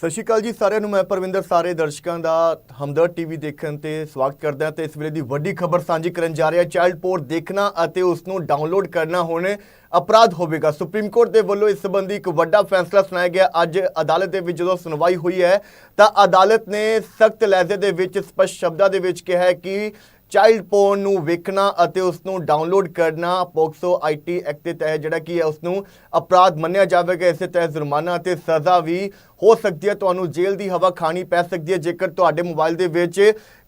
ਸਤਿ ਸ਼੍ਰੀ ਅਕਾਲ ਜੀ ਸਾਰਿਆਂ ਨੂੰ, ਮੈਂ ਪਰਵਿੰਦਰ ਸਾਰੇ ਦਰਸ਼ਕਾਂ ਦਾ ਹਮਦਰਦ ਟੀਵੀ ਦੇਖਣ ਤੇ ਸਵਾਗਤ ਕਰਦਾ ਹਾਂ ਤੇ ਇਸ ਵੇਲੇ ਦੀ ਵੱਡੀ ਖਬਰ ਸਾਂਝੀ ਕਰਨ ਜਾ ਰਿਹਾ ਚਾਈਲਡ ਪੋਰ ਦੇਖਣਾ ਅਤੇ ਉਸ ਨੂੰ ਡਾਊਨਲੋਡ ਕਰਨਾ ਹੁਣ ਅਪਰਾਧ ਹੋਵੇਗਾ। ਸੁਪਰੀਮ ਕੋਰਟ ਦੇ ਵੱਲੋਂ ਇਸ ਸੰਬੰਧੀ ਇੱਕ ਵੱਡਾ ਫੈਸਲਾ ਸੁਣਾਇਆ ਗਿਆ। ਅੱਜ ਅਦਾਲਤ ਦੇ ਵਿੱਚ ਜਦੋਂ ਸੁਣਵਾਈ ਹੋਈ ਹੈ ਤਾਂ ਅਦਾਲਤ ਨੇ ਸਖਤ ਲਹਿਜ਼ੇ ਦੇ ਵਿੱਚ ਸਪਸ਼ਟ ਸ਼ਬਦਾਂ ਦੇ ਵਿੱਚ ਕਿਹਾ ਹੈ ਕਿ ਚਾਈਲਡ ਪੋਰਨ ਨੂੰ ਵੇਖਣਾ ਅਤੇ ਉਸ ਨੂੰ ਡਾਊਨਲੋਡ ਕਰਨਾ ਪੋਕਸੋ ਆਈਟੀ ਐਕਟ ਦੇ ਤਹਿਤ, ਜਿਹੜਾ ਕੀ ਹੈ ਉਸ ਨੂੰ ਅਪਰਾਧ ਮੰਨਿਆ ਜਾਵੇਗਾ। ਇਸੇ ਤਹਿਤ ਜੁਰਮਾਨਾ ਅਤੇ ਸਜ਼ਾ ਵੀ ਹੋ ਸਕਦੀ ਹੈ। ਤੁਹਾਨੂੰ ਜੇਲ੍ਹ ਦੀ ਹਵਾ ਖਾਣੀ ਪੈ ਸਕਦੀ ਹੈ। ਜੇਕਰ ਤੁਹਾਡੇ ਮੋਬਾਈਲ ਦੇ ਵਿੱਚ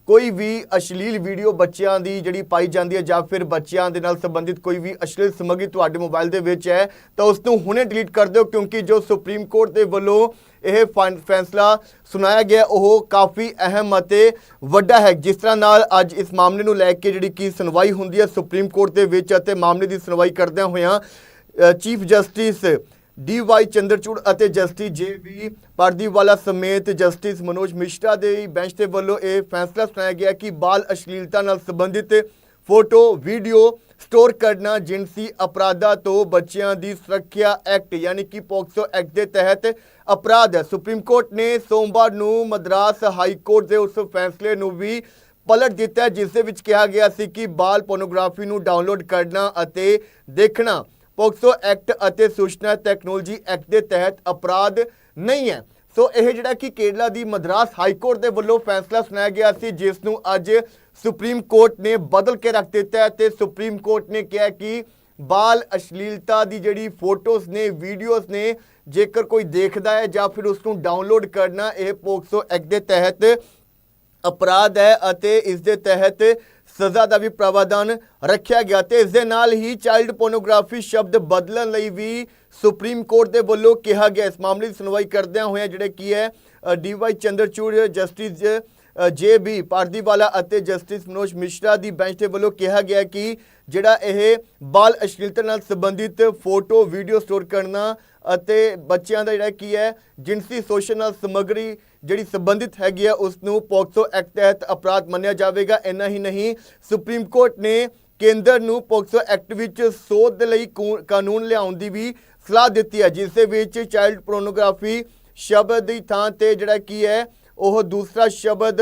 ਕੋਈ ਵੀ ਅਸ਼ਲੀਲ ਵੀਡੀਓ ਬੱਚਿਆਂ ਦੀ ਜਿਹੜੀ ਪਾਈ ਜਾਂਦੀ ਹੈ ਜਾਂ ਫਿਰ ਬੱਚਿਆਂ ਦੇ ਨਾਲ ਸੰਬੰਧਿਤ ਕੋਈ ਵੀ ਅਸ਼ਲੀਲ ਸਮੱਗਰੀ ਤੁਹਾਡੇ ਮੋਬਾਈਲ ਦੇ ਵਿੱਚ ਹੈ, ਤਾਂ ਉਸ ਨੂੰ ਹੁਣੇ ਡਿਲੀਟ ਕਰ ਦਿਓ ਕਿਉਂਕਿ ਜੋ ਸੁਪਰੀਮ ਕੋਰਟ ਦੇ ਵੱਲੋਂ ਇਹ ਫੈਸਲਾ ਸੁਣਾਇਆ ਗਿਆ, ਉਹ ਕਾਫੀ ਅਹਿਮ ਅਤੇ ਵੱਡਾ ਹੈ। ਜਿਸ ਤਰ੍ਹਾਂ ਨਾਲ ਅੱਜ ਇਸ ਮਾਮਲੇ ਨੂੰ ਲੈ ਕੇ ਜਿਹੜੀ ਕੀ ਸੁਣਵਾਈ ਹੁੰਦੀ ਹੈ ਸੁਪਰੀਮ ਕੋਰਟ ਦੇ ਵਿੱਚ ਅਤੇ ਮਾਮਲੇ ਦੀ ਸੁਣਵਾਈ ਕਰਦਿਆਂ ਹੋਇਆਂ chief justice D Y Chandrachud ਅਤੇ ਜਸਟਿਸ ਜੇ ਵੀ ਪਰਦੀਵਾਲਾ ਸਮੇਤ ਜਸਟਿਸ ਮਨੋਜ ਮਿਸ਼ਰਾ ਦੇ ਬੈਂਚ ਦੇ ਵੱਲੋਂ ਇਹ ਫੈਸਲਾ ਸੁਣਾਇਆ ਗਿਆ ਕਿ ਬਾਲ ਅਸ਼ਲੀਲਤਾ ਨਾਲ ਸੰਬੰਧਿਤ ਫੋਟੋ, ਵੀਡੀਓ ਸਟੋਰ ਕਰਨਾ ਜਿਨਸੀ ਅਪਰਾਧਾਂ ਤੋਂ ਬੱਚਿਆਂ ਦੀ ਸੁਰੱਖਿਆ ਐਕਟ ਯਾਨੀ ਕਿ ਪੋਕਸੋ ਐਕਟ ਦੇ ਤਹਿਤ ਅਪਰਾਧ। ਹੈ ਸੁਪਰੀਮ ਕੋਰਟ ਨੇ ਸੋਮਵਾਰ ਨੂੰ ਮਦਰਾਸ ਹਾਈ ਕੋਰਟ ਦੇ ਉਸ ਫੈਸਲੇ ਨੂੰ ਵੀ ਪਲਟ ਦਿੱਤਾ, ਜਿਸ ਦੇ ਵਿੱਚ ਕਿਹਾ ਗਿਆ ਸੀ ਕਿ ਬਾਲ ਪੋਰਨੋਗ੍ਰਾਫੀ ਨੂੰ ਡਾਊਨਲੋਡ ਕਰਨਾ ਅਤੇ ਦੇਖਣਾ ਪੋਕਸੋ ਐਕਟ ਅਤੇ ਸੂਚਨਾ ਟੈਕਨੋਲੋਜੀ ਐਕਟ ਦੇ ਤਹਿਤ ਅਪਰਾਧ ਨਹੀਂ ਹੈ। ਸੋ ਇਹ ਜਿਹੜਾ ਕਿ ਕੇਰਲਾ ਦੀ ਮਦਰਾਸ ਹਾਈ ਕੋਰਟ ਦੇ ਵੱਲੋਂ ਫੈਸਲਾ ਸੁਣਾਇਆ ਗਿਆ ਸੀ, ਜਿਸ ਨੂੰ ਅੱਜ ਸੁਪਰੀਮ ਕੋਰਟ ਨੇ ਬਦਲ ਕੇ ਰੱਖ ਦਿੱਤਾ ਹੈ ਤੇ ਸੁਪਰੀਮ ਕੋਰਟ ਨੇ ਕਿਹਾ ਕਿ ਬਾਲ ਅਸ਼ਲੀਲਤਾ ਦੀ ਜਿਹੜੀ ਫੋਟੋਜ਼ ਨੇ, ਵੀਡੀਓਜ਼ ਨੇ, ਜੇਕਰ ਕੋਈ ਦੇਖਦਾ ਹੈ ਜਾਂ ਫਿਰ ਉਸ ਨੂੰ ਡਾਊਨਲੋਡ ਕਰਨਾ, ਇਹ ਪੋਕਸੋ ਐਕਟ ਦੇ ਤਹਿਤ ਅਪਰਾਧ ਹੈ ਅਤੇ ਇਸ ਦੇ ਤਹਿਤ ਸਜ਼ਾ ਦਾ ਵੀ ਪ੍ਰਾਵਧਾਨ ਰੱਖਿਆ ਗਿਆ ਤੇ ਇਸ ਦੇ ਨਾਲ ਹੀ ਚਾਈਲਡ ਪੋਰਨੋਗ੍ਰਾਫੀ ਸ਼ਬਦ ਬਦਲਣ ਲਈ ਵੀ ਸੁਪਰੀਮ ਕੋਰਟ ਦੇ ਵੱਲੋਂ ਕਿਹਾ ਗਿਆ। ਇਸ ਮਾਮਲੇ ਦੀ ਸੁਣਵਾਈ ਕਰਦਿਆਂ ਹੋਇਆਂ ਜਿਹੜੇ ਕੀ ਹੈ ਡੀਵਾਈ ਚੰਦਰਚੂੜ, ਜਸਟਿਸ ਜੇ ਬੀ ਪਾਰਦੀਵਾਲਾ ਅਤੇ ਜਸਟਿਸ ਮਨੋਜ ਮਿਸ਼ਰਾ ਦੀ ਬੈਂਚ ਦੇ ਵੱਲੋਂ ਕਿਹਾ ਗਿਆ ਕਿ ਜਿਹੜਾ ਇਹ ਬਾਲ ਅਸ਼ਲੀਲਤਾ ਨਾਲ ਸੰਬੰਧਿਤ ਫੋਟੋ, ਵੀਡੀਓ ਸਟੋਰ ਕਰਨਾ ਅਤੇ ਬੱਚਿਆਂ ਦਾ ਜਿਹੜਾ ਕੀ ਹੈ, ਜਿਨਸੀ ਸ਼ੋਸ਼ਣ ਨਾਲ ਸਮੱਗਰੀ ਜਿਹੜੀ ਸੰਬੰਧਿਤ ਹੈਗੀ ਆ ਉਸ ਨੂੰ ਪੋਕਸੋ ਐਕਟ ਤਹਿਤ ਅਪਰਾਧ ਮੰਨਿਆ ਜਾਵੇਗਾ। ਇੰਨਾ ਹੀ ਨਹੀਂ, ਸੁਪਰੀਮ ਕੋਰਟ ਨੇ ਕੇਂਦਰ ਨੂੰ ਪੋਕਸੋ ਐਕਟ ਵਿੱਚ ਸੋਧ ਦੇ ਲਈ ਕੂ- ਕਾਨੂੰਨ ਲਿਆਉਣ ਦੀ ਵੀ ਸਲਾਹ ਦਿੱਤੀ ਹੈ, ਜਿਸ ਦੇ ਵਿੱਚ ਚਾਈਲਡ ਪੋਰਨੋਗ੍ਰਾਫੀ ਸ਼ਬਦ ਦੀ ਥਾਂ ਤੇ ਜਿਹੜਾ ਕੀ ਹੈ, ਉਹ ਦੂਸਰਾ ਸ਼ਬਦ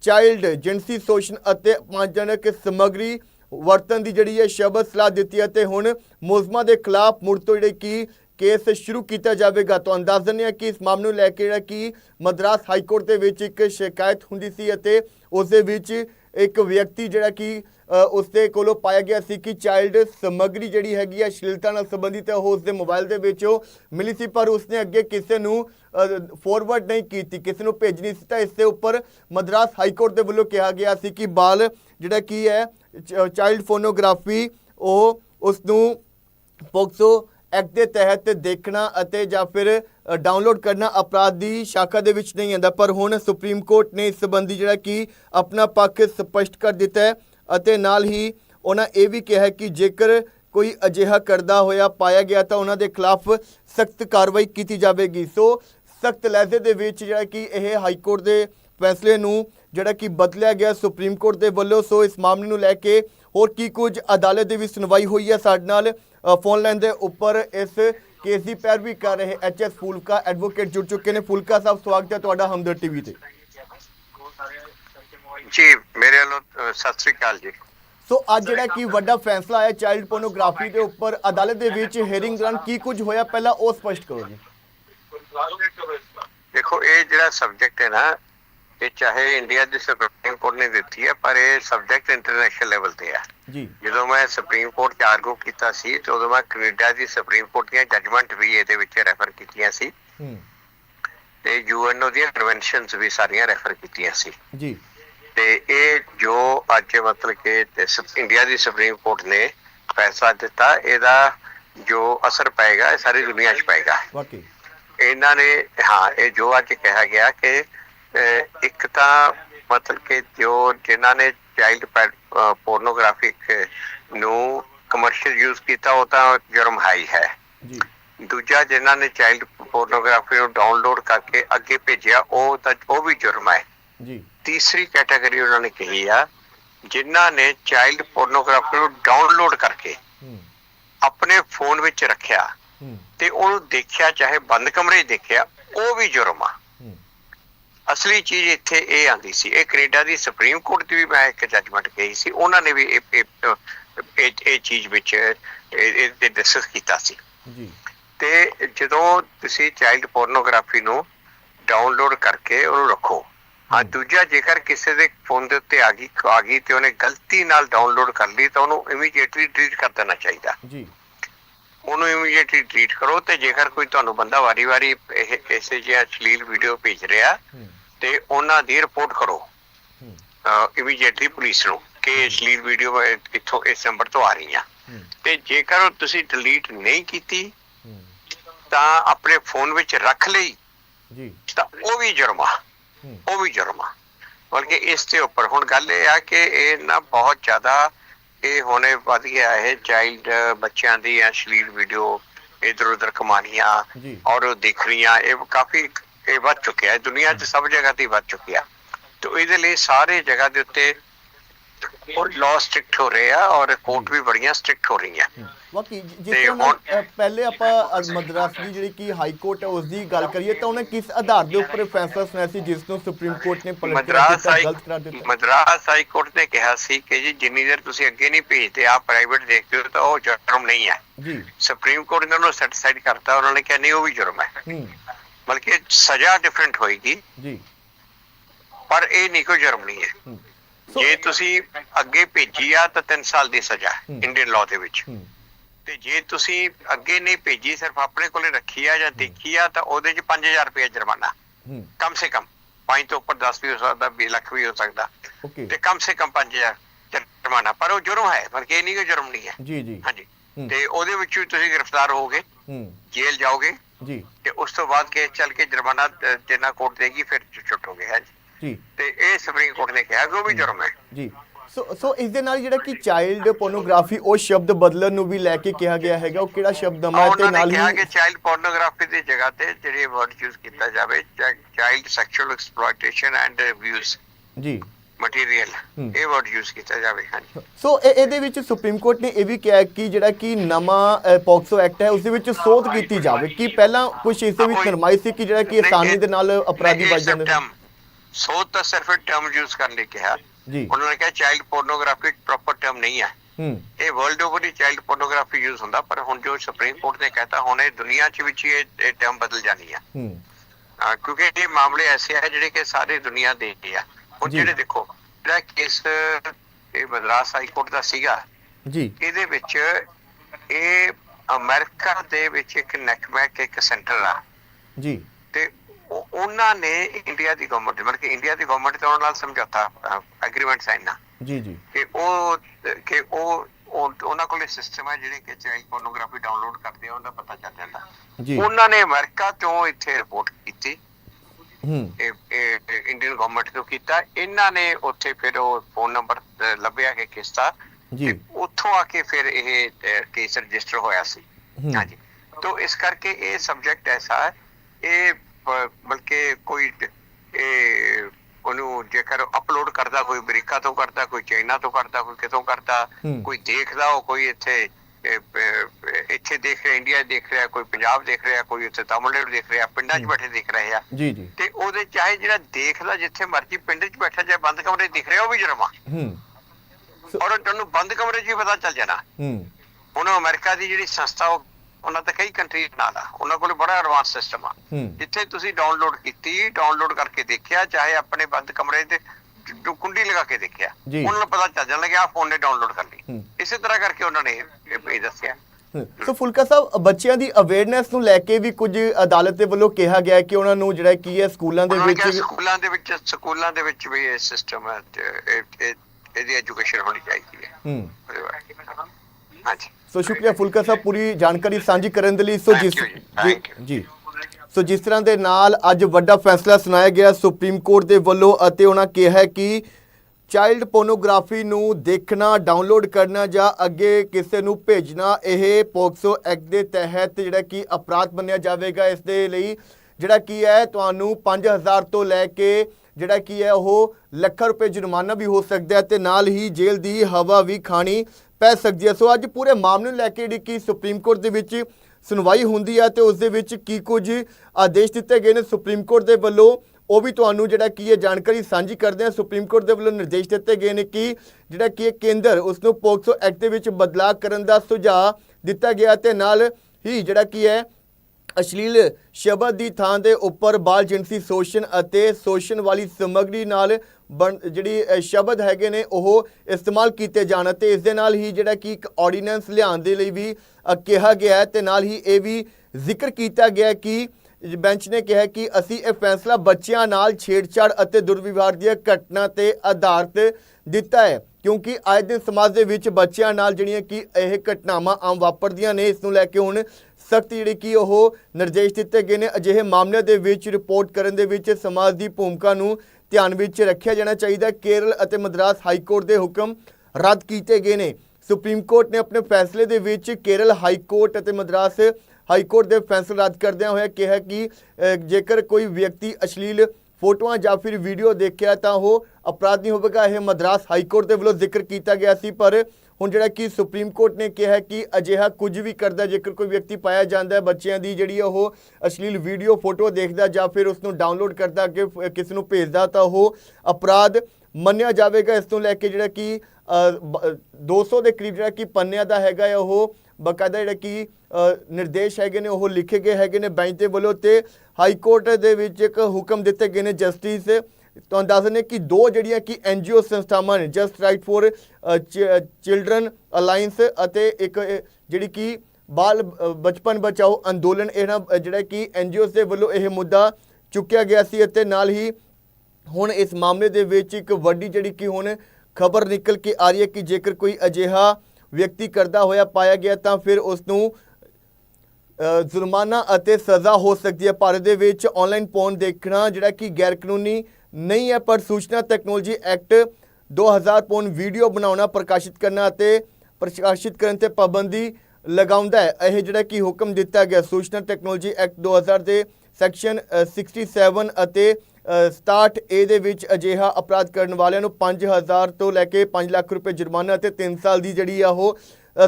ਚਾਈਲਡ ਜਿਨਸੀ ਸ਼ੋਸ਼ਣ ਅਤੇ ਅਪਮਾਨਜਨਕ ਸਮੱਗਰੀ ਵਰਤਨ ਦੀ ਜਿਹੜੀ ਹੈ, ਸ਼ਬਦ ਸਲਾਹ ਦਿੱਤੀ ਹੈ। ਤੇ ਹੁਣ ਮੁਲਜ਼ਮਾਂ ਦੇ ਖਿਲਾਫ ਮੁੜ ਤੋਂ ਜਿਹੜੇ ਕੀ ਕੇਸ ਸ਼ੁਰੂ ਕੀਤਾ ਜਾਵੇਗਾ। ਤੁਹਾਨੂੰ ਦੱਸ ਦਿੰਦੇ ਹੈ ਕਿ ਇਸ ਮਾਮਲੇ ਨੂੰ ਲੈ ਕੇ ਜਿਹੜਾ ਕਿ ਮਦਰਾਸ ਹਾਈ ਕੋਰਟ ਦੇ ਵਿੱਚ ਇੱਕ ਸ਼ਿਕਾਇਤ ਹੁੰਦੀ ਸੀ ਅਤੇ ਉਸ ਦੇ ਵਿੱਚ ਇੱਕ ਵਿਅਕਤੀ ਜਿਹੜਾ ਕਿ ਉਸਦੇ ਕੋਲੋਂ ਪਾਇਆ ਗਿਆ ਸੀ ਕਿ ਚਾਈਲਡ ਸਮੱਗਰੀ ਜਿਹੜੀ ਹੈਗੀ ਹੈ ਅਸ਼ਲੀਲਤਾ ਨਾਲ ਸੰਬੰਧਿਤ ਹੈ ਉਹ ਉਸਦੇ ਮੋਬਾਈਲ ਦੇ ਵਿੱਚੋਂ ਮਿਲੀ ਸੀ, ਪਰ ਉਸਨੇ ਅੱਗੇ ਕਿਸੇ ਨੂੰ ਫੋਰਵਰਡ ਨਹੀਂ ਕੀਤੀ, ਕਿਸੇ ਨੂੰ ਭੇਜਣੀ ਸੀ। ਤਾਂ ਇਸ ਦੇ ਉੱਪਰ ਮਦਰਾਸ ਹਾਈ ਕੋਰਟ ਦੇ ਵੱਲੋਂ ਕਿਹਾ ਗਿਆ ਸੀ ਕਿ ਬਾਲ ਜਿਹੜਾ ਕੀ ਹੈ ਚਾਈਲਡ ਫੋਨੋਗ੍ਰਾਫੀ, ਉਹ ਉਸ ਨੂੰ ਪੋਕਸੋ ਐਕਟ ਦੇ ਤਹਿਤ ਦੇਖਣਾ ਅਤੇ ਜਾਂ ਫਿਰ ਡਾਊਨਲੋਡ ਕਰਨਾ ਅਪਰਾਧ ਦੀ ਸ਼ਾਖਾ ਦੇ ਵਿੱਚ ਨਹੀਂ ਆਉਂਦਾ। ਪਰ ਹੁਣ ਸੁਪਰੀਮ ਕੋਰਟ ਨੇ ਇਸ ਸੰਬੰਧੀ ਜਿਹੜਾ ਕਿ ਆਪਣਾ ਪੱਖ ਸਪਸ਼ਟ ਕਰ ਦਿੱਤਾ ਹੈ ਅਤੇ ਨਾਲ ਹੀ ਉਹਨਾਂ ਇਹ ਵੀ ਕਿਹਾ ਕਿ ਜੇਕਰ ਕੋਈ ਅਜਿਹਾ ਕਰਦਾ ਹੋਇਆ ਪਾਇਆ ਗਿਆ ਤਾਂ ਉਹਨਾਂ ਦੇ ਖਿਲਾਫ ਸਖਤ ਕਾਰਵਾਈ ਕੀਤੀ ਜਾਵੇਗੀ। ਸੋ ਸਖਤ ਲਹਿਜ਼ੇ ਦੇ ਵਿੱਚ ਜਿਹੜਾ ਕਿ ਇਹ ਹਾਈ ਕੋਰਟ ਦੇ ਫੈਸਲੇ ਨੂੰ ਜਿਹੜਾ ਕਿ ਬਦਲਿਆ ਗਿਆ ਸੁਪਰੀਮ ਕੋਰਟ ਦੇ ਵੱਲੋਂ। ਸੋ ਇਸ ਮਾਮਲੇ ਨੂੰ ਲੈ ਕੇ ਹੋਰ ਕੀ ਕੁਝ ਅਦਾਲਤ ਦੇ ਵਿੱਚ ਸੁਣਵਾਈ ਹੋਈ ਹੈ ਸਾਡੇ ਨਾਲ। ਫੋਨ ਲਾਈਨ ਦੇ ਉੱਪਰ ਇਸ ਕੇਸ ਦੀ ਪੈਰਵੀ ਕਰ ਰਹੇ ਐਚਐਸ ਫੂਲਕਾ ਐਡਵੋਕੇਟ ਜੁੜ ਚੁੱਕੇ ਨੇ। ਫੂਲਕਾ ਸਾਹਿਬ ਸਵਾਗਤ ਹੈ ਤੁਹਾਡਾ ਹਮਦਰ ਟੀਵੀ ਤੇ। ਜੀ ਮੇਰੇ ਵੱਲੋਂ ਅ, ਸਤਿ ਸ੍ਰੀ ਅਕਾਲ ਜੀ। ਸੋ ਅੱਜ ਜਿਹੜਾ ਕਿ ਵੱਡਾ ਫੈਸਲਾ ਆਇਆ ਚਾਈਲਡ ਪੋਰਨੋਗ੍ਰਾਫੀ ਦੇ ਉੱਪਰ ਅਦਾਲਤ ਦੇ ਵਿੱਚ ਹੀਅਰਿੰਗ ਦੌਰਾਨ ਕੀ ਕੁਝ ਹੋਇਆ? ਪਹਿਲਾਂ ਉਹ ਸਪਸ਼ਟ ਕਰੋ ਜੀ। ਦੇਖੋ ਇਹ ਜਿਹੜਾ ਸਬਜੈਕਟ ਹੈ ਨਾ ਇਹ ਚਾਹੇ ਇੰਡੀਆ ਦੀ ਸੁਪਰੀਮ ਕੋਰਟ ਨੇ ਦਿੱਤੀ ਹੈ ਪਰ ਇਹ ਸਬਜੈਕਟ ਇੰਟਰਨੈਸ਼ਨਲ ਲੈਵਲ ਤੇ ਹੈ ਜੀ। ਜਦੋਂ ਮੈਂ ਸੁਪਰੀਮ ਕੋਰਟ 'ਚ ਆਰਗੂ ਕੀਤਾ ਸੀ ਤੇ ਉਦੋਂ ਮੈਂ ਕੈਨੇਡਾ ਦੀ ਸੁਪਰੀਮ ਕੋਰਟ ਦੀਆਂ ਜੱਜਮੈਂਟ ਵੀ ਇਹਦੇ ਵਿੱਚ ਰੈਫਰ ਕੀਤੀਆਂ ਸੀ। ਹੂੰ। ਤੇ ਯੂਐਨਓ ਦੀਆਂ ਕਨਵੈਨਸ਼ਨਸ ਵੀ ਸਾਰੀਆਂ ਰੈਫਰ ਕੀਤੀਆਂ ਸੀ। ਜੀ। ਤੇ ਇਹ ਜੋ ਅੱਜ ਮਤਲਬ ਕਿ ਇੰਡੀਆ ਦੀ ਸੁਪਰੀਮ ਕੋਰਟ ਨੇ ਫੈਸਲਾ ਦਿੱਤਾ ਇਹਦਾ ਜੋ ਅਸਰ ਪਏਗਾ ਇਹ ਸਾਰੀ ਦੁਨੀਆ 'ਚ ਪਏਗਾ। ਵਾਕਈ। ਇਹਨਾਂ ਨੇ ਹਾਂ ਇਹ ਜੋ ਅੱਜ ਕਿਹਾ ਗਿਆ ਕਿ ਇੱਕ ਤਾਂ ਮਤਲਬ ਕਿ ਜੋ ਜਿਨ੍ਹਾਂ ਨੇ ਚਾਈਲਡ ਪੋਰਨੋਗ੍ਰਾਫਿਕ ਨੂੰ ਕਮਰਸ਼ੀਅਲ ਯੂਜ਼ ਕੀਤਾ ਉਹ ਤਾਂ ਜੁਰਮ ਹੈ ਹੀ। ਜੀ। ਦੂਜਾ ਜਿਨ੍ਹਾਂ ਨੇ ਚਾਈਲਡ ਪੋਰਨੋਗ੍ਰਾਫੀ ਨੂੰ ਡਾਊਨਲੋਡ ਕਰਕੇ ਅੱਗੇ ਭੇਜਿਆ ਉਹ ਤਾਂ ਉਹ ਵੀ ਜੁਰਮ ਹੈ। ਜੀ। ਤੀਸਰੀ ਕੈਟਾਗਰੀ ਉਹਨਾਂ ਨੇ ਕਹੀ ਆ ਜਿਨ੍ਹਾਂ ਨੇ ਚਾਈਲਡ ਪੋਰਨੋਗ੍ਰਾਫੀ ਨੂੰ ਡਾਊਨਲੋਡ ਕਰਕੇ ਆਪਣੇ ਫੋਨ ਵਿੱਚ ਰੱਖਿਆ ਤੇ ਉਹਨੂੰ ਦੇਖਿਆ ਚਾਹੇ ਬੰਦ ਕਮਰੇ 'ਚ ਦੇਖਿਆ ਉਹ ਵੀ ਜੁਰਮ ਆ। ਅਸਲੀ ਚੀਜ਼ ਇੱਥੇ ਇਹ ਆਂਦੀ ਸੀ ਇਹ ਕੈਨੇਡਾ ਦੀ ਸੁਪਰੀਮ ਕੋਰਟ ਦੀ ਵੀ ਮੈਂ ਇੱਕ ਜੱਜਮੈਂਟ ਗਈ ਸੀ ਉਹਨਾਂ ਨੇ ਵੀ ਇਹ ਇਹ- ਚੀਜ਼ ਵਿੱਚ ਇਹ ਇਹ ਡਿਸਕਸ ਕੀਤਾ ਸੀ। ਜੀ। ਤੇ ਜਦੋਂ ਤੁਸੀਂ ਚਾਈਲਡ ਪੋਰਨੋਗ੍ਰਾਫੀ ਨੂੰ ਡਾਊਨਲੋਡ ਕਰਕੇ ਉਹਨੂੰ ਰੱਖੋ ਹਾਂ ਦੂਜਾ ਜੇਕਰ ਕਿਸੇ ਦੇ ਫੋਨ ਦੇ ਉੱਤੇ ਆ ਗਈ ਆ ਗਈ ਤੇ ਉਹਨੇ ਗਲਤੀ ਨਾਲ ਡਾਊਨਲੋਡ ਕਰ ਲਈ ਤਾਂ ਉਹਨੂੰ ਇਮੀਡੀਏਟਲੀ ਡਿਲੀਟ ਕਰ ਦੇਣਾ ਚਾਹੀਦਾ। ਜੀ। ਉਹਨੂੰ ਇਮੀਡੀਏਟਲੀ ਡਿਲੀਟ ਕਰੋ ਤੇ ਜੇਕਰ ਕੋਈ ਤੁਹਾਨੂੰ ਬੰਦਾ ਵਾਰੀ-ਵਾਰੀ ਇਹ ਜਿਹਾ ਅਸ਼ਲੀਲ ਵੀਡੀਓ ਭੇਜ ਰਿਹਾ ਤੇ ਉਹਨਾਂ ਦੀ ਰਿਪੋਰਟ ਕਰੋ। ਇਮੀਡੀਏਟਲੀ ਪੁਲਿਸ ਨੂੰ ਕਿ ਅਸ਼ਲੀਲ ਵੀਡੀਓ ਇੱਥੋਂ ਇਸ ਨੰਬਰ ਤੋਂ ਆ ਰਹੀਆਂ। ਹੂੰ। ਤੇ ਜੇਕਰ ਤੁਸੀਂ ਡਿਲੀਟ ਨਹੀਂ ਕੀਤੀ ਤਾਂ ਆਪਣੇ ਫੋਨ ਵਿੱਚ ਰੱਖ ਲਈ। ਜੀ। ਤਾਂ ਉਹ ਵੀ ਜੁਰਮਾ ਉਹ ਵੀ ਜੁਰਮਾ ਬਲਕਿ ਇਸ ਦੇ ਉੱਪਰ ਹੁਣ ਗੱਲ ਇਹ ਆ ਕਿ ਇਹ ਨਾ ਬਹੁਤ ਜ਼ਿਆਦਾ ਇਹ ਹੋਣੇ ਵੱਧ ਗਿਆ ਹੈ ਚਾਈਲਡ ਬੱਚਿਆਂ ਦੀ ਅਸ਼ਲੀਲ ਵੀਡੀਓ ਇਧਰ ਉਧਰ ਕਮਾਨੀਆਂ ਔਰ ਉਹ ਦਿਖ ਰਹੀਆਂ ਇਹ ਕਾਫੀ ਇਹ ਵੱਧ ਚੁੱਕਿਆ ਦੁਨੀਆ 'ਚ ਸਭ ਜਗ੍ਹਾ ਤੇ ਵੱਧ ਚੁੱਕਿਆ। ਤੇ ਇਹਦੇ ਲਈ ਸਾਰੇ ਜਗ੍ਹਾ ਦੇ ਉੱਤੇ ਔਰ ਲਾਅ ਸਟ੍ਰਿਕਟ ਹੋ ਰਹੇ ਆ ਔਰ ਕੋਰਟ ਵੀ ਬੜੀਆਂ ਸਟ੍ਰਿਕਟ ਹੋ ਰਹੀਆਂ। ਜਿ- ਜਿਸ ਤਰ੍ਹਾਂ ਪਹਿਲੇ ਆਪਾਂ ਮਦਰਾਸ ਦੀ ਜਿਹੜੀ ਕਿ ਹਾਈ ਕੋਰਟ ਹੈ ਉਸ ਦੀ ਗੱਲ ਕਰੀਏ ਤਾਂ ਉਹਨੇ ਕਿਸ ਆਧਾਰ ਦੇ ਉੱਪਰ ਫੈਸਲਾ ਸੁਣਾਇਆ ਸੀ ਜਿਸ ਨੂੰ ਸੁਪਰੀਮ ਕੋਰਟ ਨੇ ਮਦਰਾਸ ਗਲਤ ਕਰਾਰ ਦਿੱਤਾ? ਮਦਰਾਸ ਹਾਈ ਕੋਰਟ ਨੇ ਕਿਹਾ ਸੀ ਕਿ ਜੀ ਜਿੰਨੀ ਦੇਰ ਤੁਸੀਂ ਅੱਗੇ ਨਹੀਂ ਭੇਜਦੇ ਆ ਪ੍ਰਾਈਵੇਟ ਦੇਖਦੇ ਹੋ ਤਾਂ ਉਹ ਜੁਰਮ ਨਹੀਂ ਹੈ। ਜੀ। ਸੁਪਰੀਮ ਕੋਰਟ ਨੇ ਉਹਨੂੰ ਸੈਟੀਸਫਾਈਡ ਕਰਤਾ ਉਹਨਾਂ ਨੇ ਕਿਹਾ ਨਹੀਂ ਉਹ ਵੀ ਜੁਰਮ ਹੈ। ਹੂੰ। ਬਲਕਿ ਸਜ਼ਾ ਡਿਫਰੈਂਟ ਹੋਏਗੀ। ਜੀ। ਪਰ ਇਹ ਨਹੀਂ ਕੋਈ ਜੁਰਮ ਨਹੀਂ ਹੈ। ਜੇ ਤੁਸੀਂ ਅੱਗੇ ਭੇਜੀ ਆ ਤਾਂ 3 ਸਾਲ ਦੀ ਸਜ਼ਾ। ਇੰਡੀਅਨ ਲਾਅ ਦੇ ਵਿੱਚ। ਤੇ ਜੇ ਤੁਸੀਂ ਅੱਗੇ ਨਹੀਂ ਭੇਜੀ ਸਿਰਫ ਆਪਣੇ ਕੋਲੇ ਰੱਖੀ ਆ ਜਾਂ ਦੇਖੀ ਆ ਤਾਂ ਉਹਦੇ 'ਚ 5000 ਰੁਪਏ ਜੁਰਮਾਨਾ। ਕਮ ਸੇ ਕਮ 5 ਤੋਂ ਉੱਪਰ 10 ਵੀ ਹੋ ਸਕਦਾ 20 ਲੱਖ ਵੀ ਹੋ ਸਕਦਾ। ਤੇ ਕਮ ਸੇ ਕਮ 5000 ਜੁਰਮਾਨਾ ਪਰ ਉਹ ਜੁਰਮ ਹੈ ਬਲਕਿ ਇਹ ਨਹੀਂ ਕਿ ਜੁਰਮ ਨਹੀਂ ਹੈ। ਜੀ ਜੀ। ਹਾਂਜੀ। ਤੇ ਉਹਦੇ ਵਿੱਚ ਵੀ ਤੁਸੀਂ ਗ੍ਰਿਫਤਾਰ ਹੋਗੇ ਜੇਲ੍ਹ ਜਾਓਗੇ ਜੀ। ਤੇ ਉਸ ਤੋਂ ਬਾਅਦ ਕੇਸ ਚੱਲ ਕੇ ਜੁਰਮਾਨਾ ਜਿੰਨਾ ਕੋਰਟ ਦੇਗੀ ਫਿਰ ਛੁੱਟੋਗੇ ਹਾਂਜੀ। ਜੀ। ਤੇ ਇਹ ਸੁਪਰੀਮ ਕੋਰਟ ਨੇ ਕਿਹਾ ਕਿ ਉਹ ਵੀ ਜੁਰਮ ਹੈ। ਜੀ। ਸੋ ਸੋ ਇਸ ਦੇ ਨਾਲ ਜਿਹੜਾ ਕਿ ਚਾਈਲਡ ਪੋਰਨੋਗ੍ਰਾਫੀ ਉਹ ਸ਼ਬਦ ਬਦਲਣ ਨੂੰ ਵੀ ਲੈ ਕੇ ਕਿਹਾ ਗਿਆ ਹੈਗਾ। ਉਹ ਕਿਹੜਾ ਸ਼ਬਦ ਹੈ ਤੇ ਨਾਲ ਕਿਹਾ ਹੀ ਕਿ ਚਾਈਲਡ ਪੋਰਨੋਗ੍ਰਾਫੀ ਦੀ ਜਗ੍ਹਾ ਤੇ ਜਿਹੜੇ ਵਰਡ ਯੂਜ਼ ਕੀਤਾ ਜਾਵੇ child sexual exploitation and abuse ਜੀ। ਮਟੀਰੀਅਲ। ਇਹ ਵਰਡ ਯੂਜ਼ ਕੀਤਾ ਜਾਵੇ ਹਾਂਜੀ। ਸੋ ਇਹ- ਇਹਦੇ ਵਿੱਚ ਸੁਪਰੀਮ ਕੋਰਟ ਨੇ ਇਹ ਵੀ ਕਿਹਾ ਕਿ ਜਿਹੜਾ ਕਿ ਨਵਾਂ ਪੌਕਸੋ ਐਕਟ ਹੈ ਉਸ ਦੇ ਵਿੱਚ ਸੋਧ ਕੀਤੀ ਜਾਵੇ ਕਿ ਪਹਿਲਾਂ ਕੁਝ ਇਸ ਦੇ ਵਿੱਚ ਨਰਮਾਈ ਸੀ ਕਿ ਜਿਹੜਾ ਕਿ ਆਸਾਨੀ ਦੇ ਨਾਲ ਅਪਰਾਧੀ ਬਚ ਜਾਂਦੇ ਸੋ ਤਾਂ ਸਿਰਫ ਟਰਮ ਯੂਜ਼ ਕਰਨ ਲਈ ਕਿਹਾ। ਜੀ। ਉਹਨਾਂ ਨੇ ਕਿਹਾ ਚਾਈਲਡ ਪੋਰਨੋਗ੍ਰਾਫੀ ਪ੍ਰੋਪਰ ਟਰਮ ਨਹੀਂ ਹੈ। ਹੂੰ। ਇਹ ਵਰਲਡ ਓਵਰ ਹੀ ਚਾਈਲਡ ਪੋਰਨੋਗ੍ਰਾਫੀ ਯੂਜ਼ ਹੁੰਦਾ ਪਰ ਹੁਣ ਜੋ ਸੁਪਰੀਮ ਕੋਰਟ ਨੇ ਕਹਿਤਾ ਹੁਣ ਇਹ ਦੁਨੀਆ 'ਚ ਵਿੱਚ ਇਹ ਟਰਮ ਬਦਲ ਜਾਣੀ ਹਾਂ, ਕਿਉਂਕਿ ਇਹ ਮਾਮਲੇ ਐਸੇ ਆ ਜਿਹੜੇ ਕਿ ਸਾਰੇ ਦੁਨੀਆ ਦੇਖਦੇ ਆ। ਹੁਣ। ਜਿਹੜੇ ਦੇਖੋ ਜਿਹੜਾ ਕੇਸ ਇਹ ਮਦਰਾਸ ਹਾਈ ਕੋਰਟ ਦਾ ਸੀਗਾ ਜੀ। ਇਹਦੇ ਵਿੱਚ ਇਹ ਅਮਰੀਕਾ ਦੇ ਵਿੱਚ ਇੱਕ ਨੈਕਮੈਕ ਇੱਕ ਸੈਂਟਰ ਆ। ਜੀ। ਉਹਨਾਂ ਨੇ ਇੰਡੀਆ ਦੀ ਗਵਰਨਮੈਂਟ ਮਤਲਬ ਕਿ ਇੰਡੀਆ ਦੀ ਗਵਰਨਮੈਂਟ ਤੇ ਉਹਨਾਂ ਨਾਲ ਸਮਝੌਤਾ ਐਗਰੀਮੈਂਟ ਸਾਈਨ ਨਾ ਜੀ ਜੀ। ਕਿ ਉਹ ਕਿ ਉਹ ਉਹ- ਉਹਨਾਂ ਕੋਲੇ ਸਿਸਟਮ ਹੈ ਜਿਹੜੇ ਕਿ ਚਾਈਲਡ ਪੋਰਨੋਗ੍ਰਾਫੀ ਡਾਊਨਲੋਡ ਕਰਦੇ ਆ ਉਹਦਾ ਪਤਾ ਚੱਲ ਜਾਂਦਾ। ਜੀ। ਉਹਨਾਂ ਨੇ ਅਮਰੀਕਾ ਤੋਂ ਇੱਥੇ ਰਿਪੋਰਟ ਕੀਤੀ। ਹੂੰ। ਇੰਡੀਅਨ ਗਵਰਨਮੈਂਟ ਤੋਂ ਕੀਤਾ। ਇਹਨਾਂ ਨੇ ਉੱਥੇ ਫਿਰ ਉਹ ਫੋਨ ਨੰਬਰ ਲੱਭਿਆ ਕਿ ਕਿਸ ਦਾ। ਜੀ। ਉੱਥੋਂ ਆ ਕੇ ਫਿਰ ਇਹ ਕੇਸ ਰਜਿਸਟਰ ਹੋਇਆ ਸੀ। ਹਾਂਜੀ। ਤੋਂ ਇਸ ਕਰਕੇ ਇਹ ਸਬਜੈਕਟ ਐਸਾ ਹੈ ਇਹ ਬਲਕਿ ਕੋਈ ਇਹ ਉਹਨੂੰ ਜੇਕਰ ਅਪਲੋਡ ਕਰਦਾ ਕੋਈ ਅਮਰੀਕਾ ਤੋਂ ਕਰਦਾ ਕੋਈ ਚਾਈਨਾ ਤੋਂ ਕਰਦਾ ਕੋਈ ਕਿਤੋਂ ਕਰਦਾ। ਕੋਈ ਦੇਖਦਾ ਉਹ ਕੋਈ ਇੱਥੇ ਇੱਥੇ ਦੇਖ ਰਿਹਾ ਇੰਡੀਆ ਦੇਖ ਰਿਹਾ ਕੋਈ ਪੰਜਾਬ ਦੇਖ ਰਿਹਾ ਕੋਈ ਉੱਥੇ ਤਾਮਿਲਨਾਡੂ ਦੇਖ ਰਿਹਾ ਪਿੰਡਾਂ 'ਚ। ਬੈਠੇ ਦੇਖ ਰਹੇ ਆ। ਜੀ ਜੀ। ਤੇ ਉਹਦੇ ਚਾਹੇ ਜਿਹੜਾ ਦੇਖਦਾ ਜਿੱਥੇ ਮਰਜ਼ੀ ਪਿੰਡ 'ਚ ਬੈਠਾ ਜਾਏ ਬੰਦ ਕਮਰੇ 'ਚ ਦਿਖ ਰਿਹਾ ਉਹ ਵੀ ਜੁਰਮਾ। ਹੂੰ। ਔਰ ਤੁਹਾਨੂੰ ਬੰਦ ਕਮਰੇ 'ਚ ਹੀ ਪਤਾ ਚੱਲ ਜਾਣਾ। ਹੂੰ। ਹੁਣ ਅਮਰੀਕਾ ਦੀ ਜਿਹੜੀ ਸੰਸਥਾ ਉਹ ਉਹਨਾਂ ਤੇ ਕਈ ਕੰਟਰੀ ਨਾਲ ਆ ਉਹਨਾਂ ਕੋਲ ਬੜਾ ਐਡਵਾਂਸ ਸਿਸਟਮ ਆ ਜਿੱਥੇ ਤੁਸੀਂ ਡਾਊਨਲੋਡ ਕੀਤੀ ਡਾਊਨਲੋਡ ਕਰਕੇ ਦੇਖਿਆ ਚਾਹੇ ਆਪਣੇ ਬੰਦ ਕਮਰੇ ਤੇ ਜੋ ਕੁੰਡੀ ਲਗਾ ਕੇ ਦੇਖਿਆ। ਉਹਨਾਂ ਨੂੰ ਪਤਾ ਚੱਲ ਜਾਣ ਲੱਗਿਆ ਫੋਨ ਨੇ ਡਾਊਨਲੋਡ ਕਰ ਲਈ। ਇਸੇ ਤਰ੍ਹਾਂ ਕਰਕੇ ਉਹਨਾਂ ਨੇ ਇਹ ਦੱਸਿਆ। ਸੋ ਫੁਲਕਾ ਸਾਹਿਬ ਬੱਚਿਆਂ ਦੀ ਅਵੇਅਰਨੈਸ ਨੂੰ ਲੈ ਕੇ ਵੀ ਕੁਝ ਅਦਾਲਤ ਦੇ ਵੱਲੋਂ ਕਿਹਾ ਗਿਆ ਹੈ ਕਿ ਉਹਨਾਂ ਨੂੰ ਜਿਹੜਾ ਕੀ ਹੈ ਸਕੂਲਾਂ ਦੇ ਵਿੱਚ ਸਕੂਲਾਂ ਦੇ ਵਿੱਚ ਸਕੂਲਾਂ ਦੇ ਵਿੱਚ ਵੀ ਇਹ ਸਿਸਟਮ ਹੈ ਤੇ ਇਹ- ਇਹ- ਇਹਦੀ ਐਜੂਕੇਸ਼ਨ ਹੋਣੀ ਚਾਹੀਦੀ ਹੈ। ਹਾਂਜੀ ਸੋ ਸ਼ੁਕਰੀਆ ਫੁਲਕਾ ਸਾਹਿਬ ਪੂਰੀ ਜਾਣਕਾਰੀ ਸਾਂਝੀ ਕਰਨ ਦੇ ਲਈ ਸੋ ਜਿਸ ਜੀ, ਸੋ ਜਿਸ ਤਰ੍ਹਾਂ ਦੇ ਨਾਲ ਅੱਜ ਵੱਡਾ ਫੈਸਲਾ ਸੁਣਾਇਆ ਗਿਆ ਸੁਪਰੀਮ ਕੋਰਟ ਦੇ ਵੱਲੋਂ ਅਤੇ ਉਹਨਾਂ ਕਿਹਾ ਕਿ ਚਾਈਲਡ ਪੋਰਨੋਗ੍ਰਾਫੀ ਨੂੰ ਦੇਖਣਾ ਡਾਊਨਲੋਡ ਕਰਨਾ ਜਾਂ ਅੱਗੇ ਕਿਸੇ ਨੂੰ ਭੇਜਣਾ ਇਹ ਪੋਕਸੋ ਐਕਟ ਦੇ ਤਹਿਤ ਜਿਹੜਾ ਕਿ ਅਪਰਾਧ ਮੰਨਿਆ ਜਾਵੇਗਾ ਇਸ ਦੇ ਲਈ ਜਿਹੜਾ ਕੀ ਹੈ ਤੁਹਾਨੂੰ 5000 ਤੋਂ ਲੈ ਕੇ ਜਿਹੜਾ ਕੀ ਹੈ ਉਹ ਲੱਖਾਂ ਰੁਪਏ ਜੁਰਮਾਨਾ ਵੀ ਹੋ ਸਕਦਾ ਹੈ ਤੇ ਨਾਲ ਹੀ ਜੇਲ੍ਹ ਦੀ ਹਵਾ ਵੀ ਖਾਣੀ ਪੈ ਸਕਦੀ ਹੈ। ਸੋ ਅੱਜ ਪੂਰੇ ਮਾਮਲੇ ਨੂੰ ਲੈ ਕੇ ਜਿਹੜੀ ਕਿ ਸੁਪਰੀਮ ਕੋਰਟ ਦੇ ਵਿੱਚ ਸੁਣਵਾਈ ਹੁੰਦੀ ਹੈ ਤੇ ਉਸ ਦੇ ਵਿੱਚ ਕੀ ਕੁਝ ਆਦੇਸ਼ ਦਿੱਤੇ ਗਏ ਨੇ ਸੁਪਰੀਮ ਕੋਰਟ ਦੇ ਵੱਲੋਂ, ਉਹ ਵੀ ਤੁਹਾਨੂੰ ਜਿਹੜਾ ਕੀ ਹੈ ਜਾਣਕਾਰੀ ਸਾਂਝੀ ਕਰਦੇ ਹਾਂ। ਸੁਪਰੀਮ ਕੋਰਟ ਦੇ ਵੱਲੋਂ ਨਿਰਦੇਸ਼ ਦਿੱਤੇ ਗਏ ਨੇ ਕਿ ਜਿਹੜਾ ਕੀ ਕੇਂਦਰ ਉਸ ਨੂੰ ਪੋਕਸੋ ਐਕਟ ਦੇ ਵਿੱਚ ਬਦਲਾਅ ਕਰਨ ਦਾ ਸੁਝਾਅ ਦਿੱਤਾ ਗਿਆ ਤੇ ਨਾਲ ਹੀ ਜਿਹੜਾ ਕੀ ਹੈ, ਅਸ਼ਲੀਲ ਸ਼ਬਦ ਦੀ ਥਾਂ ਦੇ ਉੱਪਰ ਬਾਲ ਜਿਨਸੀ ਸ਼ੋਸ਼ਣ ਅਤੇ ਸ਼ੋਸ਼ਣ ਵਾਲੀ ਸਮੱਗਰੀ ਨਾਲ ਜਿਹੜੀ ਸ਼ਬਦ ਹੈਗੇ ਨੇ, ਉਹ ਇਸਤੇਮਾਲ ਕੀਤੇ ਜਾਣ ਅਤੇ ਇਸ ਦੇ ਨਾਲ ਹੀ ਜਿਹੜਾ ਕਿ ਇੱਕ ਆਰਡੀਨੈਂਸ ਲਿਆਉਣ ਦੇ ਲਈ ਵੀ ਕਿਹਾ ਗਿਆ ਹੈ ਤੇ ਨਾਲ ਹੀ ਇਹ ਵੀ ਜ਼ਿਕਰ ਕੀਤਾ ਗਿਆ ਕਿ ਬੈਂਚ ਨੇ ਕਿਹਾ ਕਿ ਅਸੀਂ ਇਹ ਫੈਸਲਾ ਬੱਚਿਆਂ ਨਾਲ ਛੇੜਛਾੜ ਅਤੇ ਦੁਰਵਿਵਹਾਰ ਦੀਆਂ ਘਟਨਾ ਤੇ ਆਧਾਰਿਤ ਦਿੱਤਾ ਹੈ, ਕਿਉਂਕਿ ਅੱਜ ਦੇ ਸਮਾਜ ਦੇ ਵਿੱਚ ਬੱਚਿਆਂ ਨਾਲ ਜਿਹੜੀਆਂ ਕਿ ਇਹ ਘਟਨਾਵਾਂ ਆਮ ਵਾਪਰਦੀਆਂ ਨੇ, ਇਸ ਨੂੰ ਲੈ ਕੇ ਹੁਣ ਸਖਤ ਜਿਹੜੀ ਕਿ ਉਹ ਨਿਰਦੇਸ਼ ਦਿੱਤੇ ਗਏ ਨੇ। ਅਜਿਹੇ ਮਾਮਲਿਆਂ ਦੇ ਵਿੱਚ ਰਿਪੋਰਟ ਕਰਨ ਦੇ ਵਿੱਚ ਸਮਾਜ ਦੀ ਭੂਮਿਕਾ ਨੂੰ ਧਿਆਨ ਵਿੱਚ ਰੱਖਿਆ ਜਾਣਾ ਚਾਹੀਦਾ ਕੇਰਲ ਅਤੇ ਮਦਰਾਸ ਹਾਈ ਕੋਰਟ ਦੇ ਹੁਕਮ ਰੱਦ ਕੀਤੇ ਗਏ ਨੇ। ਸੁਪਰੀਮ ਕੋਰਟ ਨੇ ਆਪਣੇ ਫੈਸਲੇ ਦੇ ਵਿੱਚ ਕੇਰਲ ਹਾਈ ਕੋਰਟ ਅਤੇ ਮਦਰਾਸ ਹਾਈ ਕੋਰਟ ਦੇ ਫੈਸਲੇ ਰੱਦ ਕਰਦਿਆਂ ਹੋਇਆ ਕਿਹਾ ਕਿ ਜੇਕਰ ਕੋਈ ਵਿਅਕਤੀ ਅਸ਼ਲੀਲ ਫੋਟੋਆਂ ਜਾਂ ਫਿਰ ਵੀਡੀਓ ਦੇਖਿਆ ਤਾਂ ਉਹ ਅਪਰਾਧ ਨਹੀਂ ਹੋਵੇਗਾ। ਇਹ ਮਦਰਾਸ ਹਾਈ ਕੋਰਟ ਦੇ ਵੱਲੋਂ ਜ਼ਿਕਰ ਕੀਤਾ ਗਿਆ ਸੀ, ਪਰ ਹੁਣ ਜਿਹੜਾ ਕਿ ਸੁਪਰੀਮ ਕੋਰਟ ਨੇ ਕਿਹਾ ਕਿ ਅਜਿਹਾ ਕੁਝ ਵੀ ਕਰਦਾ ਜੇਕਰ ਕੋਈ ਵਿਅਕਤੀ ਪਾਇਆ ਜਾਂਦਾ ਹੈ ਬੱਚਿਆਂ ਦੀ ਜਿਹੜੀ ਉਹ ਅਸ਼ਲੀਲ ਵੀਡੀਓ ਫੋਟੋ ਦੇਖਦਾ ਜਾਂ ਫਿਰ ਉਸ ਨੂੰ ਡਾਊਨਲੋਡ ਕਰਦਾ ਕਿ ਕਿਸੇ ਨੂੰ ਭੇਜਦਾ ਤਾਂ ਉਹ ਅਪਰਾਧ ਮੰਨਿਆ ਜਾਵੇਗਾ। ਇਸ ਤੋਂ ਲੈ ਕੇ ਜਿਹੜਾ ਕਿ ਅ, ਬ- 200 ਦੇ ਕਰੀਬ ਜਿਹੜਾ ਕਿ ਪੰਨਿਆਂ ਦਾ ਹੈਗਾ ਹੈ ਉਹ ਬਕਾਇਦਾ ਜਿਹੜਾ ਕਿ ਨਿਰਦੇਸ਼ ਹੈਗੇ ਨੇ ਉਹ ਲਿਖੇ ਗਏ ਹੈਗੇ ਨੇ ਬੈਂਚ ਦੇ ਵੱਲੋਂ ਤੇ ਹਾਈ ਕੋਰਟ ਦੇ ਵਿੱਚ ਇੱਕ ਹੁਕਮ ਦਿੱਤੇ ਗਏ ਨੇ ਜਸਟਿਸ ਤੁਹਾਨੂੰ ਦੱਸ ਦਿੰਦੇ ਕਿ ਦੋ ਜਿਹੜੀਆਂ ਕਿ ਐਨਜੀਓ ਸੰਸਥਾਵਾਂ ਨੇ just right for children alliance ਅਤੇ ਇੱਕ ਜਿਹੜੀ ਕਿ ਬਾਲ ਬਚਪਨ ਬਚਾਓ ਅੰਦੋਲਨ ਇਹਨਾਂ ਜਿਹੜਾ ਕਿ ਐਨਜੀਓਸ ਦੇ ਵੱਲੋਂ ਇਹ ਮੁੱਦਾ ਚੁੱਕਿਆ ਗਿਆ ਸੀ ਅਤੇ ਨਾਲ ਹੀ ਹੁਣ ਇਸ ਮਾਮਲੇ ਦੇ ਵਿੱਚ ਇੱਕ ਵੱਡੀ ਜਿਹੜੀ ਕਿ ਹੁਣ ਖਬਰ ਨਿਕਲ ਕੇ ਆ ਰਹੀ ਹੈ ਕਿ ਜੇਕਰ ਕੋਈ ਅਜਿਹਾ ਵਿਅਕਤੀ ਕਰਦਾ ਹੋਇਆ ਪਾਇਆ ਗਿਆ ਤਾਂ ਫਿਰ ਉਸ ਨੂੰ ਜੁਰਮਾਨਾ ਅਤੇ ਸਜ਼ਾ ਹੋ ਸਕਦੀ ਹੈ। ਭਾਰਤ ਦੇ ਵਿੱਚ ਆਨਲਾਈਨ ਪੋਨ ਦੇਖਣਾ ਜਿਹੜਾ ਕਿ ਗੈਰ ਕਾਨੂੰਨੀ ਨਹੀਂ ਹੈ ਪਰ ਸੂਚਨਾ ਟੈਕਨੋਲੋਜੀ ਐਕਟ 2000 ਪੋਨ ਵੀਡੀਓ ਬਣਾਉਣਾ ਪ੍ਰਕਾਸ਼ਿਤ ਕਰਨਾ ਅਤੇ ਪ੍ਰਕਾਸ਼ਿਤ ਕਰਨ ਤੇ ਪਾਬੰਦੀ ਲਗਾਉਂਦਾ ਹੈ। ਇਹ ਜਿਹੜਾ ਕਿ ਹੁਕਮ ਦਿੱਤਾ ਗਿਆ। ਸੂਚਨਾ ਟੈਕਨੋਲੋਜੀ ਐਕਟ 2000 ਦੇ ਸੈਕਸ਼ਨ 67 ਅਤੇ ਅ, 67 ਏ ਦੇ ਵਿੱਚ ਅਜਿਹਾ ਅਪਰਾਧ ਕਰਨ ਵਾਲਿਆਂ ਨੂੰ 5000 ਤੋਂ ਲੈ ਕੇ 5 ਲੱਖ ਰੁਪਏ ਜੁਰਮਾਨਾ ਅਤੇ 3 ਸਾਲ ਦੀ ਜਿਹੜੀ ਆ ਉਹ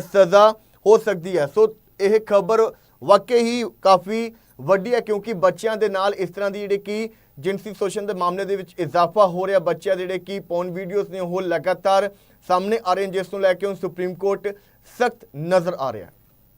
ਸਜ਼ਾ ਹੋ ਸਕਦੀ ਹੈ। ਸੋ ਇਹ ਖਬਰ ਵਾਕਈ ਹੀ ਕਾਫੀ ਵੱਡੀ ਹੈ, ਕਿਉਂਕਿ ਬੱਚਿਆਂ ਦੇ ਨਾਲ ਇਸ ਤਰ੍ਹਾਂ ਦੀ ਜਿਹੜੇ ਕਿ ਜਿਨਸੀ ਸ਼ੋਸ਼ਣ ਦੇ ਮਾਮਲੇ ਦੇ ਵਿੱਚ ਇਜ਼ਾਫਾ ਹੋ ਰਿਹਾ। ਬੱਚਿਆਂ ਦੇ ਜਿਹੜੇ ਕਿ ਪੌਨ ਵੀਡੀਓਜ਼ ਨੇ, ਉਹ ਲਗਾਤਾਰ ਸਾਹਮਣੇ ਆ ਰਹੇ ਨੇ, ਜਿਸ ਨੂੰ ਲੈ ਕੇ ਹੁਣ ਸੁਪਰੀਮ ਕੋਰਟ ਸਖਤ ਨਜ਼ਰ ਆ ਰਿਹਾ